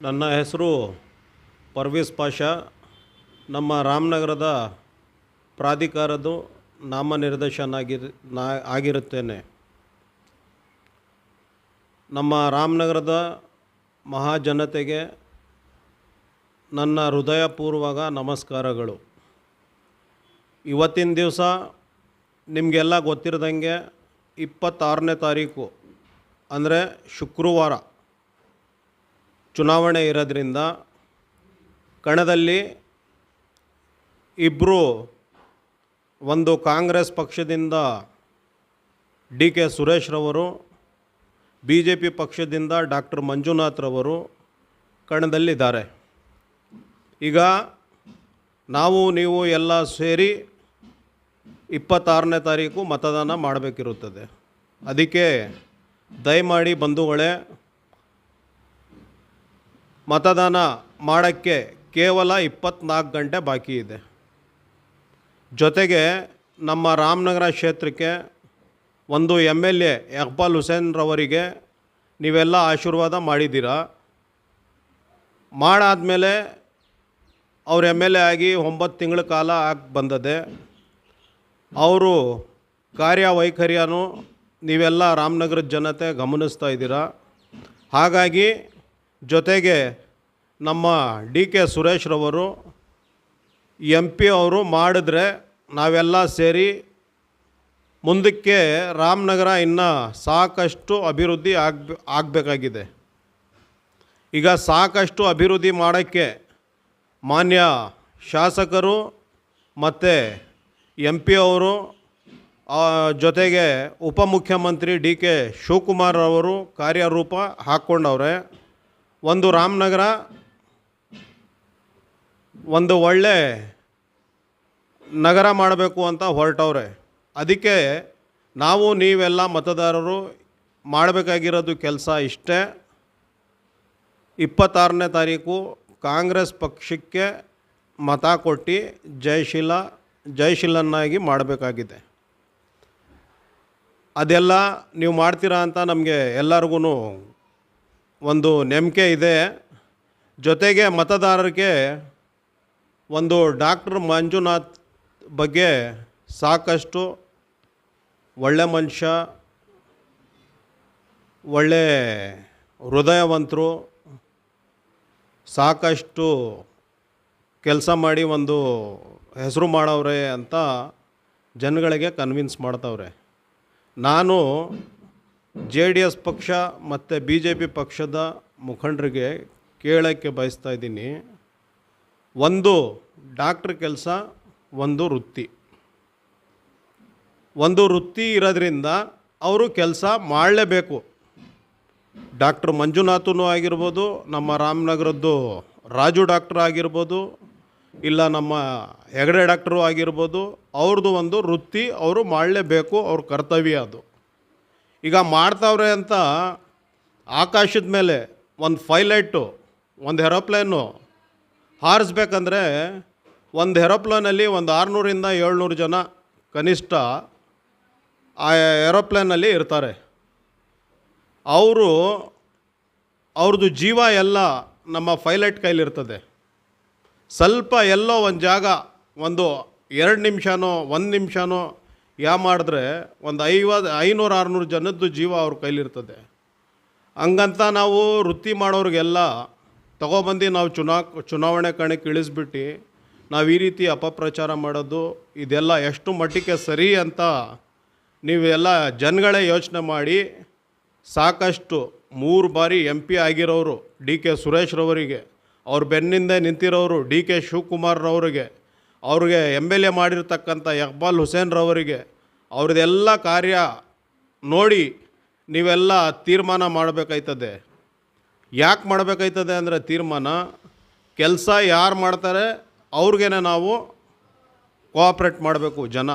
ನನ್ನ ಹೆಸರು ಪರ್ವೇಸ್ ಪಾಷಾ. ನಮ್ಮ ರಾಮನಗರದ ಪ್ರಾಧಿಕಾರದ ನಾಮನಿರ್ದೇಶನಾಗಿರ್ ನಾ, ಆಗಿರುತ್ತೇನೆ. ನಮ್ಮ ರಾಮನಗರದ ಮಹಾಜನತೆಗೆ ನನ್ನ ಹೃದಯಪೂರ್ವಕ ನಮಸ್ಕಾರಗಳು. ಇವತ್ತಿನ ದಿವಸ ನಿಮಗೆಲ್ಲ ಗೊತ್ತಿರದಂಗೆ ಇಪ್ಪತ್ತಾರನೇ ತಾರೀಕು, ಅಂದರೆ ಶುಕ್ರವಾರ. ಚುನಾವಣೆ ಇರೋದ್ರಿಂದ ಕಣದಲ್ಲಿ ಇಬ್ಬರು ಒಂದು ಕಾಂಗ್ರೆಸ್ ಪಕ್ಷದಿಂದ ಡಿ ಕೆ ಸುರೇಶ್ರವರು ಬಿ ಜೆ ಪಿ ಪಕ್ಷದಿಂದ ಡಾಕ್ಟರ್ ಮಂಜುನಾಥ್ರವರು ಕಣದಲ್ಲಿದ್ದಾರೆ. ಈಗ ನಾವು, ನೀವು ಎಲ್ಲ ಸೇರಿ ಇಪ್ಪತ್ತಾರನೇ ತಾರೀಕು ಮತದಾನ ಮಾಡಬೇಕಿರುತ್ತದೆ. ಅದಕ್ಕೆ ದಯಮಾಡಿ ಬಂಧುಗಳೇ ಮತದಾನ ಮಾಡೋಕ್ಕೆ ಕೇವಲ ಇಪ್ಪತ್ನಾಲ್ಕು ಗಂಟೆ ಬಾಕಿ ಇದೆ. ಜೊತೆಗೆ ನಮ್ಮ ರಾಮನಗರ ಕ್ಷೇತ್ರಕ್ಕೆ ಒಂದು ಎಂ ಎಲ್ ಎ ಇಕ್ಬಾಲ್ ಹುಸೇನ್ರವರಿಗೆ ನೀವೆಲ್ಲ ಆಶೀರ್ವಾದ ಮಾಡಿದ್ದೀರಾ? ಮಾಡಾದಮೇಲೆ ಅವ್ರು ಎಂ ಎಲ್ ಎ ಆಗಿ ಒಂಬತ್ತು ತಿಂಗಳ ಕಾಲ ಆಗಿ ಬಂದದೆ ಅವರು ಕಾರ್ಯವೈಖರಿಯನ್ನು ನೀವೆಲ್ಲ ರಾಮನಗರದ ಜನತೆ ಗಮನಿಸ್ತಾ ಇದ್ದೀರಾ? ಹಾಗಾಗಿ ಜೊತೆಗೆ ನಮ್ಮ ಡಿ ಕೆ ಸುರೇಶ್ರವರು ಎಂ ಪಿ ಅವರು ಮಾಡಿದ್ರೆ ನಾವೆಲ್ಲ ಸೇರಿ ಮುಂದಕ್ಕೆ ರಾಮನಗರ ಇನ್ನು ಸಾಕಷ್ಟು ಅಭಿವೃದ್ಧಿ ಆಗ ಆಗಬೇಕಾಗಿದೆ. ಈಗ ಸಾಕಷ್ಟು ಅಭಿವೃದ್ಧಿ ಮಾಡೋಕ್ಕೆ ಮಾನ್ಯ ಶಾಸಕರು ಮತ್ತು ಎಂ ಪಿ ಅವರು ಜೊತೆಗೆ ಉಪಮುಖ್ಯಮಂತ್ರಿ ಡಿ ಕೆ ಶಿವಕುಮಾರ್ ಅವರು ಕಾರ್ಯರೂಪ ಹಾಕ್ಕೊಂಡವ್ರೆ. ಒಂದು ರಾಮನಗರ ಒಂದು ಒಳ್ಳೆ ನಗರ ಮಾಡಬೇಕು ಅಂತ ಹೊರಟವ್ರೆ. ಅದಕ್ಕೆ ನಾವು ನೀವೆಲ್ಲ ಮತದಾರರು ಮಾಡಬೇಕಾಗಿರೋದು ಕೆಲಸ ಇಷ್ಟೇ. ಇಪ್ಪತ್ತಾರನೇ ತಾರೀಕು ಕಾಂಗ್ರೆಸ್ ಪಕ್ಷಕ್ಕೆ ಮತ ಕೊಟ್ಟು ಜಯಶೀಲ ಜಯಶೀಲನ್ನಾಗಿ ಮಾಡಬೇಕಾಗಿದೆ. ಅದೆಲ್ಲ ನೀವು ಮಾಡ್ತೀರಾ ಅಂತ ನಮಗೆ ಎಲ್ಲರಿಗೂ ಒಂದು ನಂಬಿಕೆ ಇದೆ. ಜೊತೆಗೆ ಮತದಾರರಿಗೆ ಒಂದು ಡಾಕ್ಟರ್ ಮಂಜುನಾಥ್ ಬಗ್ಗೆ ಸಾಕಷ್ಟು ಒಳ್ಳೆ ಮನುಷ್ಯ, ಒಳ್ಳೆ ಹೃದಯವಂತರು, ಸಾಕಷ್ಟು ಕೆಲಸ ಮಾಡಿ ಒಂದು ಹೆಸರು ಮಾಡವ್ರೆ ಅಂತ ಜನಗಳಿಗೆ ಕನ್ವಿನ್ಸ್ ಮಾಡ್ತವ್ರೆ. ನಾನು ಜೆ ಡಿ ಎಸ್ ಪಕ್ಷ ಮತ್ತು ಬಿ ಜೆ ಪಿ ಪಕ್ಷದ ಮುಖಂಡರಿಗೆ ಕೇಳೋಕ್ಕೆ ಬಯಸ್ತಾ ಇದ್ದೀನಿ. ಒಂದು ಡಾಕ್ಟ್ರ್ ಕೆಲಸ, ಒಂದು ವೃತ್ತಿ. ಒಂದು ವೃತ್ತಿ ಇರೋದ್ರಿಂದ ಅವರು ಕೆಲಸ ಮಾಡಲೇಬೇಕು. ಡಾಕ್ಟ್ರ್ ಮಂಜುನಾಥನೂ ಆಗಿರ್ಬೋದು, ನಮ್ಮ ರಾಮನಗರದ್ದು ರಾಜು ಡಾಕ್ಟ್ರ್ ಆಗಿರ್ಬೋದು, ಇಲ್ಲ ನಮ್ಮ ಹೆಗಡೆ ಡಾಕ್ಟ್ರು ಆಗಿರ್ಬೋದು, ಅವ್ರದ್ದು ಒಂದು ವೃತ್ತಿ ಅವರು ಮಾಡಲೇಬೇಕು, ಅವ್ರ ಕರ್ತವ್ಯ ಅದು. ಈಗ ಮಾಡ್ತಾವ್ರೆ ಅಂತ ಆಕಾಶದ ಮೇಲೆ ಒಂದು ಫೈಲೈಟು, ಒಂದು ಏರೋಪ್ಲೇನು ಹಾರಿಸ್ಬೇಕಂದ್ರೆ ಒಂದು ಏರೋಪ್ಲೇನಲ್ಲಿ ಒಂದು ಆರುನೂರಿಂದ ಏಳ್ನೂರು ಜನ ಕನಿಷ್ಠ ಆ ಏರೋಪ್ಲೇನಲ್ಲಿ ಇರ್ತಾರೆ. ಅವರು ಅವ್ರದ್ದು ಜೀವ ಎಲ್ಲ ನಮ್ಮ ಫೈಲೆಟ್ ಕೈಲಿರ್ತದೆ ಸ್ವಲ್ಪ ಎಲ್ಲೋ ಒಂದು ಜಾಗ ಒಂದು ಎರಡು ನಿಮಿಷನೋ ಒಂದು ನಿಮಿಷನೋ ಯಾ ಮಾಡಿದ್ರೆ ಒಂದು ಐವತ್ತು ಐನೂರು ಆರುನೂರು ಜನದ್ದು ಜೀವ ಅವ್ರ ಕೈಲಿರ್ತದೆ ಹಂಗಂತ ನಾವು ವೃತ್ತಿ ಮಾಡೋರಿಗೆಲ್ಲ ತಗೊಬಂದು ನಾವು ಚುನಾ, ಚುನಾವಣೆ ಕಣಕ್ಕೆ ಇಳಿಸ್ಬಿಟ್ಟು, ನಾವು ಈ ರೀತಿ ಅಪಪ್ರಚಾರ ಮಾಡೋದು, ಇದೆಲ್ಲ ಎಷ್ಟು ಮಟ್ಟಿಗೆ ಸರಿ ಅಂತ ನೀವೆಲ್ಲ ಜನಗಳೇ ಯೋಚನೆ ಮಾಡಿ, ಸಾಕಷ್ಟು ಮೂರು ಬಾರಿ ಎಂ ಪಿ ಆಗಿರೋರು, ಡಿ ಕೆ ಸುರೇಶ್ರವರಿಗೆ ಅವ್ರ ಬೆನ್ನಿಂದ ನಿಂತಿರೋರು, ಡಿ ಕೆ ಶಿವಕುಮಾರ್ರವರಿಗೆ ಅವ್ರಿಗೆ ಎಂ ಎಲ್ ಎ ಮಾಡಿರ್ತಕ್ಕಂಥ ಇಕ್ಬಾಲ್ ಹುಸೇನ್ರವರಿಗೆ ಅವ್ರದ್ದೆಲ್ಲ ಕಾರ್ಯ ನೋಡಿ ನೀವೆಲ್ಲ ತೀರ್ಮಾನ ಮಾಡಬೇಕಾಯ್ತದೆ. ಯಾಕೆ ಮಾಡಬೇಕಾಯ್ತದೆ ಅಂದರೆ ತೀರ್ಮಾನ ಕೆಲಸ ಯಾರು ಮಾಡ್ತಾರೆ ಅವ್ರಿಗೇನೆ ನಾವು ಕೋಆಪ್ರೇಟ್ ಮಾಡಬೇಕು ಜನ.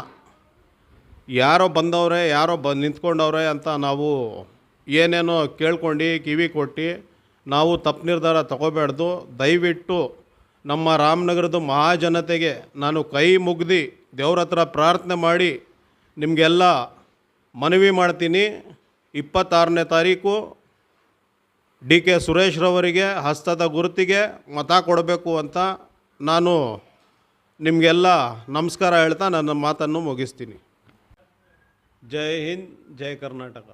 ಯಾರೋ ಬಂದವ್ರೆ, ಯಾರೋ ಬ ನಿಂತ್ಕೊಂಡವ್ರೆ ಅಂತ ನಾವು ಏನೇನೋ ಕೇಳ್ಕೊಂಡು ಕಿವಿ ಕೊಟ್ಟು ನಾವು ತಪ್ಪು ನಿರ್ಧಾರ ತಗೋಬಾರ್ದು ದಯವಿಟ್ಟು ನಮ್ಮ ರಾಮನಗರದ ಮಹಾಜನತೆಗೆ ನಾನು ಕೈ ಮುಗ್ದು ದೇವ್ರ ಹತ್ರ ಪ್ರಾರ್ಥನೆ ಮಾಡಿ ನಿಮಗೆಲ್ಲ ಮನವಿ ಮಾಡ್ತೀನಿ. ಇಪ್ಪತ್ತಾರನೇ ತಾರೀಕು ಡಿ ಕೆ ಸುರೇಶ್ರವರಿಗೆ ಹಸ್ತದ ಗುರುತಿಗೆ ಮತ ಕೊಡಬೇಕು ಅಂತ ನಾನು ನಿಮಗೆಲ್ಲ ನಮಸ್ಕಾರ ಹೇಳ್ತಾ ನನ್ನ ಮಾತನ್ನು ಮುಗಿಸ್ತೀನಿ. ಜೈ ಹಿಂದ್, ಜೈ ಕರ್ನಾಟಕ.